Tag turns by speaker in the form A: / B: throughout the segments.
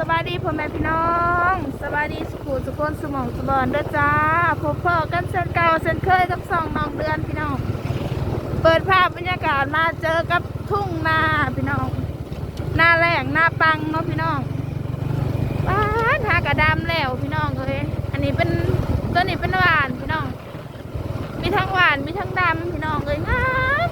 A: สบายดีพ่อแม่พี่น้องสบายดีสุขุสุขนสมองสบอนเด้อจ้าพบพ่อกันเส้นเก่าเส้นเคยกับสองน้องเดือนพี่น้อง เปิดภาพบรรยากาศมาเจอกับทุ่งนาพี่น้อง หน้าแรงหน้าปังเนาะพี่น้องว้านหากระดำแล้วพี่น้องเอ้ยอันนี้เป็นตัวนี้เป็นหวานพี่น้อง มีทั้งหวานมีทั้งดำพี่น้องเอ้ยงาม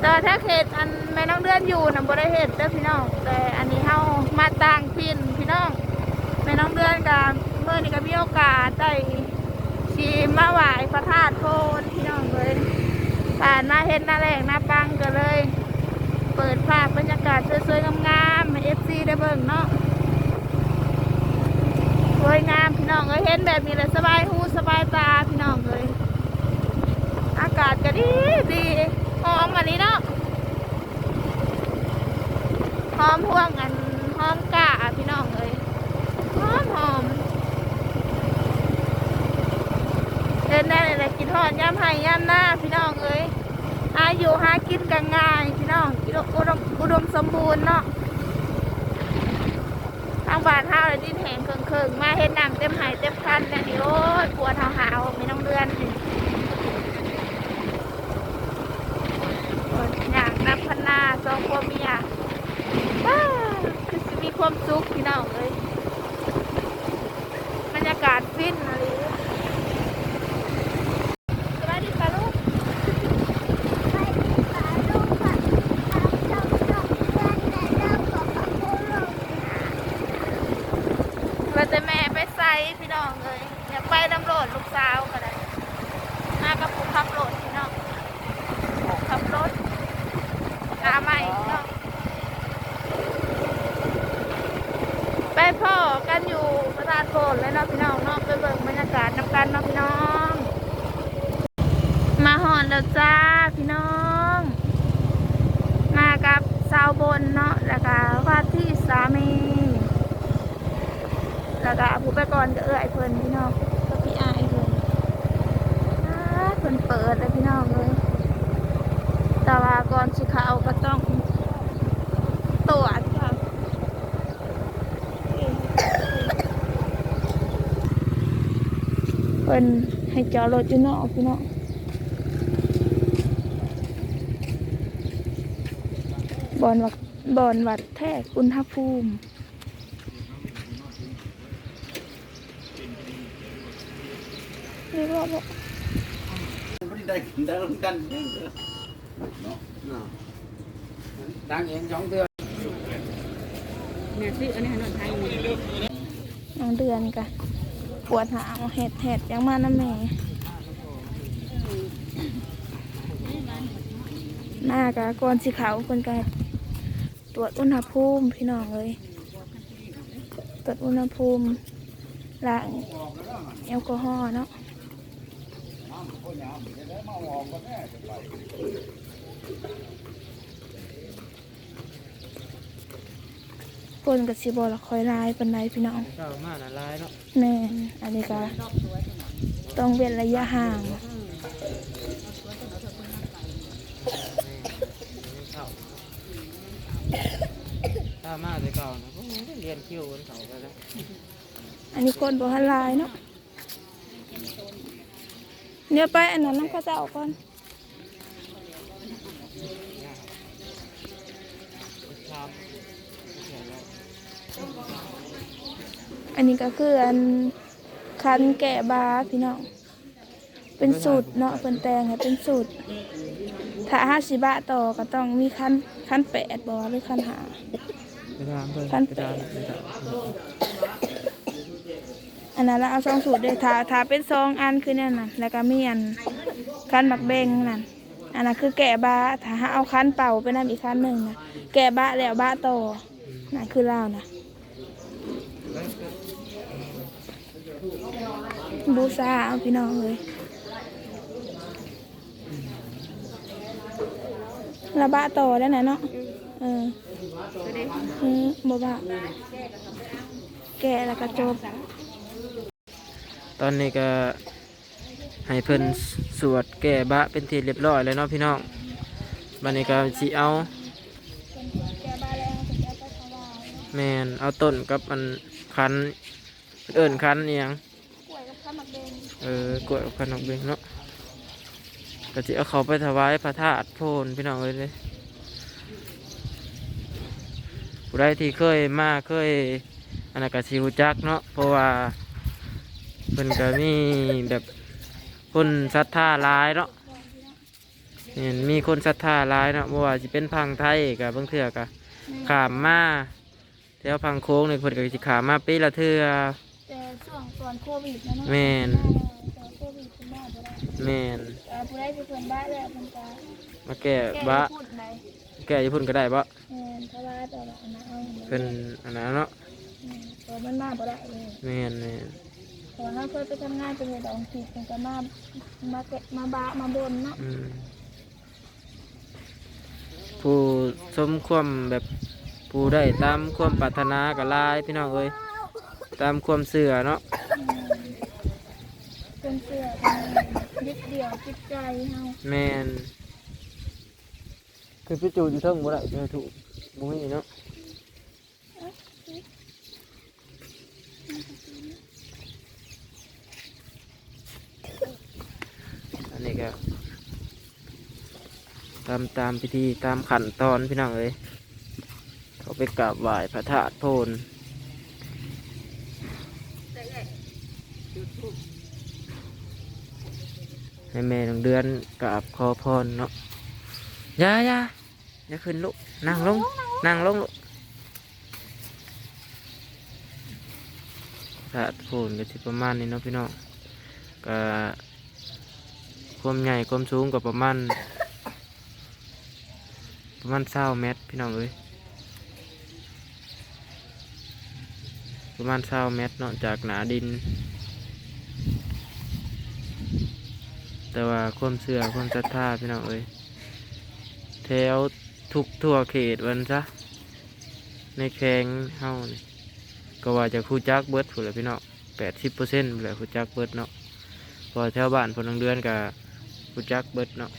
A: แต่ถ้าเขตอันแม่น้องเดือนอยู่นะบ่ได้เห็ดเด้อพี่น้อง แต่อันนี้เฮามาต่างพินพี่น้องแม่น้องเดือนกับเมื่อนี้ก็มีโอกาสได้ชีมาไหว้พระธาตุโพนพี่น้องเลยผ่านมาเห็นหน้าแรงหน้าปังก็เลย เปิดภาพบรรยากาศสวยๆงามๆให้เอฟซีได้เบิ่งเนาะสวยงามพี่น้องเอ้ยเห็นแบบนี้เลยสบายหูสบายตาพี่น้องเลยอากาศก็ดีดี อมอันนี้เนาะหอมห่วงอันหอมกะพี่น้องเลยหอมหอมเดินได้เลยกินทอดย่ำไห้ย่ำหน้าพี่น้องเอ้ยอายุหากินกันง่ายพี่น้องอุดมอุดมอุดมสมบูรณ์เนาะทางบ้านเฮาเลยดินแห้งเคิงๆมาเห็นน้ำเต็มไหายเต็มคันแล้วนี่โอ้ยปวดหาวๆมีน้องเดือน นี่อยากนับพนาสองพ่อเมียคือมีความสุขพี่น้องเลยบรรยากาศฟินอะไรสวัสดีค่ะลูกว่าแต่แม่ไปใส่พี่น้องเลยอยากไปน้ำโหลดลูกสาวก็ได้มากับผู้ขับรถพี่น้องผู้ขับรถ หาใหม่เนาะไปพ่อกันอยู่ประธานโพนเลยเนาะพี่น้องเนาะไปเบิ่งบรรยา กันเนาะพี่น้อง มาหอนแล้วจ้าพี่น้อง มากับสาวบนเนาะแล้วก็ว่าที่สามีแล้วก็ผู้ไปก่อนก็เอื้อยเพิ่นพี่น้องก็พี่อายเพิ่นอ้าเพิ่นเปิดเลยพี่น้องเลยแต่ว่าก่อนสิเขาก็ต้องตรวจค่ะ เพิ่นให้จอดรถอยู่นอกพี่น้องบอนวัดบอนวัดแทกอุณหภูมิเรียกว่าบ่
B: ไม่ได้กินได้ร่วมกันเนาะ
C: ดังเองสองเดือนเนี่ยซื้ออันนี้ให้หน่อยไทยนี่
A: น้องเดือนกะ ปวดหางเห็ดเห็ดยังมาน้ำแม่หน้ากะก่อนสิเขาเพิ่นกะตรวจอุณหภูมิพี่น้องเลย ตรวจอุณหภูมิล้างแอลกอฮอล์เนาะ คนกับสิบอละคอยลายปันไดพี่น้อง
C: เจ้ามาน่ะลายเนาะ
A: แม่นอันนี้ก็ต้องเว้นระยะห่าง
C: เข้าถ้ามาแต่เก่านะพวกนี้เรียนคิวกันเขาไปแล้ว
A: อันนี้คนบ่ทันหลายเนาะเนี่ยไปอันนั้นน้ำข้าวเจ้าก่อน อันนี้ก็คืออันคันแกะบาพี่น้อง เป็นสูตรเนาะเป็นแตงให้เป็นสูตร ถ้าห้าสิบาทต่อก็ต้องมีคันคันแปดบอหรือคันหา
C: ไปทางเพิ่น
A: ขั้น
C: ไปทางไปทาง
A: อันนั้นเราเอาสองสูตรเลยถ้าถ้าเป็นซองอันคือเนี่ยนะแล้วก็มีอันคันหมักเบงนั่นอันนั้นคือแกะบาถ้าหาเอาคันเป่าไปนั่นอีกคันหนึ่งนะแกะบาแล้วบาต่อนั่นคือเล่าวนะ บูซาเอาพี่น้องเลยระบาต่อได้ไหนเนาะเออเออบบาแกะแล้วก็จบ
C: ตอนนี้ก็ให้เพิ่นสวดแก้บะเป็นทีเรียบร้อยแล้วเนาะพี่น้องบันนี้ก็สิเอา
A: แม
C: นเอาต้นกับอันคันเอิญคันเอีย
A: ง
C: เออกล้วยกับขนมเบงเนาะก็จะเอาเขาไปถวายพระธาตุโพนพี่น้องเอ้ยเลยผู้ใดที่เคยมาเคยอันนั้นก็สิฮู้จักเนาะเพราะว่าเพิ่นก็มีแบบคนศรัทธาหลายเนาะเห็นมีคนศรัทธาหลายเนาะบ่ว่าสิเป็นพังไทยกับบางเทื่อก็ขามมาแถวพังโค้งนี่เพิ่นก็สิขามมาปีละเทื่อ
A: แต่ช่วงก่อนโควิดนะเนาะ
C: แม่น
A: แต่โควิดคุณแม่บ่ได้
C: แม่น
A: แต่ผู้ใดที่เพิ่นบ้าแล้วเพิ่นก็
C: มาแก้
A: แก้
C: บะ
A: พูดไหน
C: แก้ญี่ปุ่นก็ได้บ่
A: แม่นเพราะว่าแต่ละอันนั้นเอา
C: เป็นอันนั้นเนาะ
A: อืมตัวมันมาบ่ได้เลย
C: แม่นแม่น
A: เพราะว่าเราเคยไปทำงานเป็นเด็กดองผิดมันก็มามาเกะมาบะมาบนเนาะ
C: อืมผู้สมความแบบผู้ได้ตามความปรารถนากับลายพี่น้องเอ้ยตามความเสื่อเนาะ
A: อืมเป็ นเสื้อเป็นยึดเดียวจิตใจเฮา
C: แมนคือพี่จูอยู่เทิงบ่ได้เจอถูกบ่มีเนาะอันนี้ก็ตามตามพิธีตามขั้นตอนพี่น้องเอ้ยเขาไปกราบไหว้พระธาตุโพน ให้แม่น้องเดือนกราบขอพรเนาะอยาอยาอย่าขึ้นลูกนั่งลงนั่งลงลูกถ้าโผนก็สิประมาณนี้เนาะพี่น้องก็ความใหญ่ความสูงก็ประมาณ ประมาณเศร้าเมตรพี่น้องเอ้ยประมาณเศร้าเมตรเนาะจากหนาดิน แต่ว่าความเชื่อความศรัทธาพี่น้องเอ้ยแถวทุกทั่วเขตวันซะในแข้งเฮานี่ก็ว่าจะคู่จักเบิดผู้นละพี่น้องแปดสิบเปอร์เซ็นต์เลยคู่จักเบิดเนาะพอแถวบ้านพนังเดือนกับคู่จักเบิดเนาะ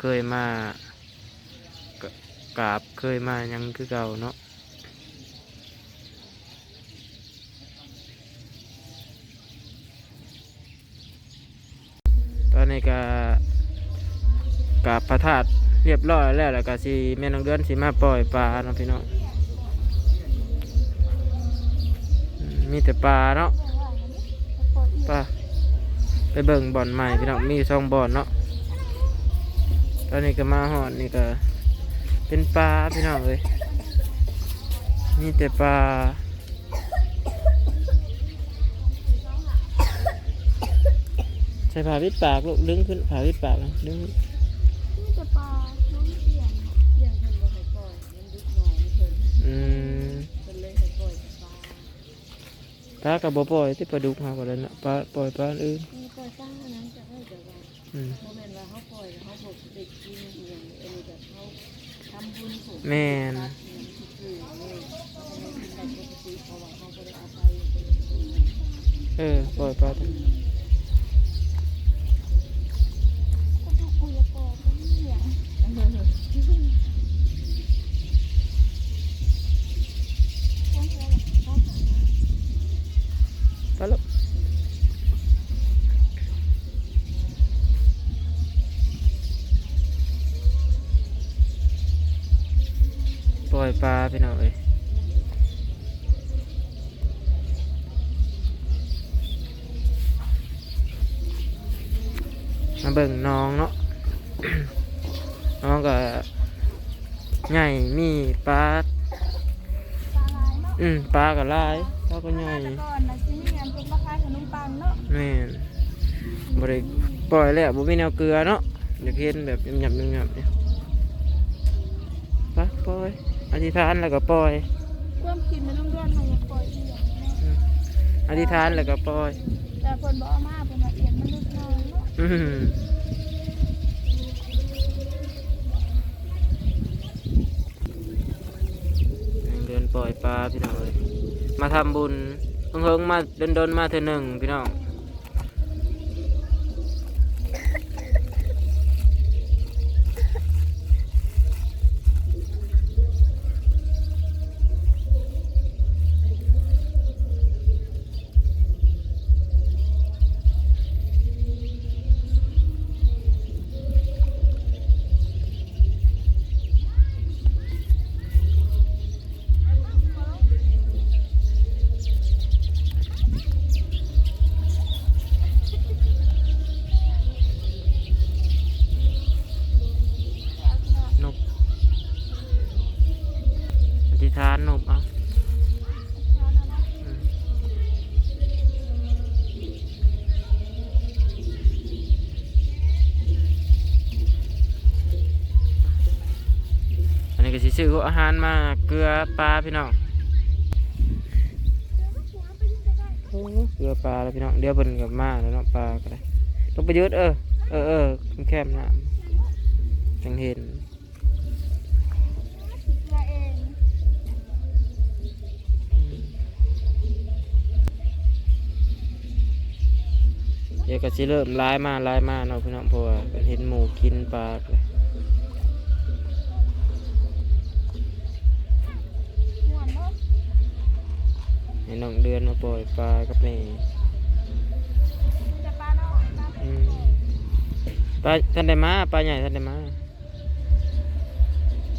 C: เคยมากราบเคยมายังคือเก่าเนาะ นี่ก็กราบพระธาตุเรียบร้อยแล้วแล้วก็สิแม่นางเดือนสิมาปล่อยปลาเนาะพี่น้องมมีแต่ปลาเนาะปลาไปเบิ่งบ่อนใหม่พี่น้องมีสองบ่อนเนาะตอนนี้ก็มาหอดนี่ก็เป็นปลาพี่น้องเลยมีแต่ปลา ใส่ผ้าปิดปากลูกดึงขึ้นผ้าปิดปากนะดึง
A: นี่จะปลาน้องเสียง
D: เลี้ยงเพิ่นบ่ให้ปล่อยมันดึกน้อยเพิ่น
C: อืม
D: เพิ่นเลยให้ปล่อยกับปลา
C: ปลากับบ่ปล่อยที่ปลาดุกหาก็ได้นะปลาปล่อยปลาอันอื่น
D: มีปล่อยปลาอันนั้นจะให้แต่ว่า
C: อืม
D: บ่แม่นว่าเฮาปล่อยแล้วเฮาบ่ได้กินอีหยังอันนี้ก็เฮาทำบุญส่ง
C: แม่น
D: ตัดอีหยังที่คือเฮาให้กินได้ปกติเพราะว่าเฮาบ่ได้เอาไป
C: เออปล่อยปลาาไปหน่อยมาเบิ่งน้องเนาะ น้องก็ใหญ่มีปลา
A: ปลาลายเนาะ
C: อืมปลาก็หลายปลาก็ใหญ่
A: แต่ก่อนนะที่นี่งานพวกมาขายขนมปังเนาะ
C: แม่นบริปล่อยแล้วบ่มีแนวเกลือเนาะอยากเห็นแบบหยับๆหยับๆเนี่ยไปปล่อยอธิษฐานแล้วก็ปล่อย
A: ความกินมันต้องเดือนให้ปล่อยอีหยังเนาะ
C: อธิษฐานแล้วก็ปล่อย
A: แต่เพิ่นบ่เอามาเพิ่นว่าเอียนมันลึกน้อยเนาะ
C: อืมเดิน ปล่อยปลาพี่น้องเลยมาทำบุญเพิ่งๆมาเดินๆมาเธอหนึ่งพี่น้อง อาหารมาเกลือปลาพี่น้องโอ้เกลือปลาแล้วพี่น้องเดี๋ยวเพิ่นกับมาแล้วเนาะปลาก็ได้ต้องไปยืดเออเออเออแคมๆน้ำจังเห็นเดี๋ยวก็สิเริ่มร้ายมาร้ายมาเนาะพี่น้องเพราะว่าเห็นหมูกินปลาเลย ให้น้องเดือนมาปล่อยปลากับแม่ปลาท่านได้มาปลาใหญ่ท่านได้มา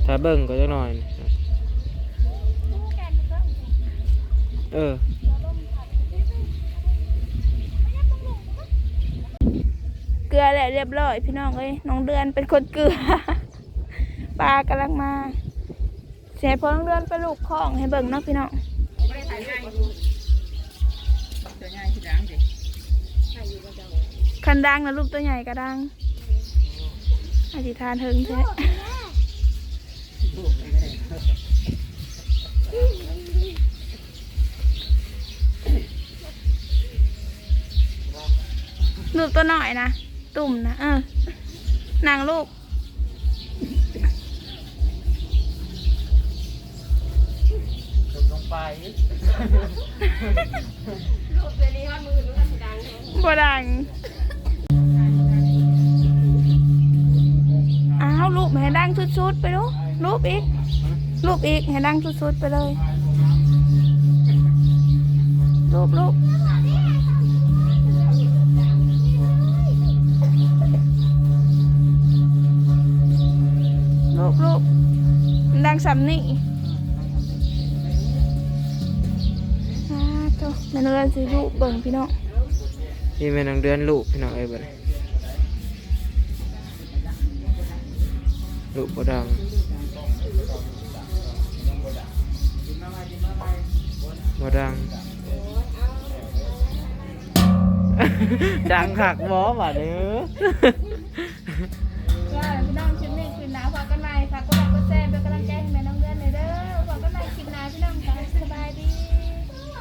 C: ถ้าเบิ่งก็จะหน่อย เออ
A: เกลือแหละเรียบร้อยพี่น้องเอ้ยน้องเดือนเป็นคนเกลือปลากำลังมาเสียพอน้องเดือนไปลูกคลองให้เบิ่งเนาะพี่น้อง
D: ตัวใหญ่ที่ดังดิ
A: คันดังนะลูกตัวใหญ่ก็ดังอธิษฐานเฮิงใช่ลูกตัวหน่อยนะ ตุ่มนะ เออนางลูก
C: ไปรูป
D: เดี๋ยวนี้ฮอดมือมันก็สิดัง
A: บดัง อ้าวรูปให้ดังสุดๆไปดูรูปอีกรูปอีกให้ดังสุดๆไปเลยรูปรูปรูปรูปดังสำนี่ แม่นเรือนสิลูกเบิ่งพี่น้อง
C: นี่แม่นางเดือนลูกพี่น้องเอ้ยบ่ได้ลูกบ่ดังบ่ดังดังคักบ่บ่เด้อ
A: ว่าพี่น้องคลิปนี้คือหนาพอกันใหม่ฝากกดไลค์กดแชร์เป็นกำลัง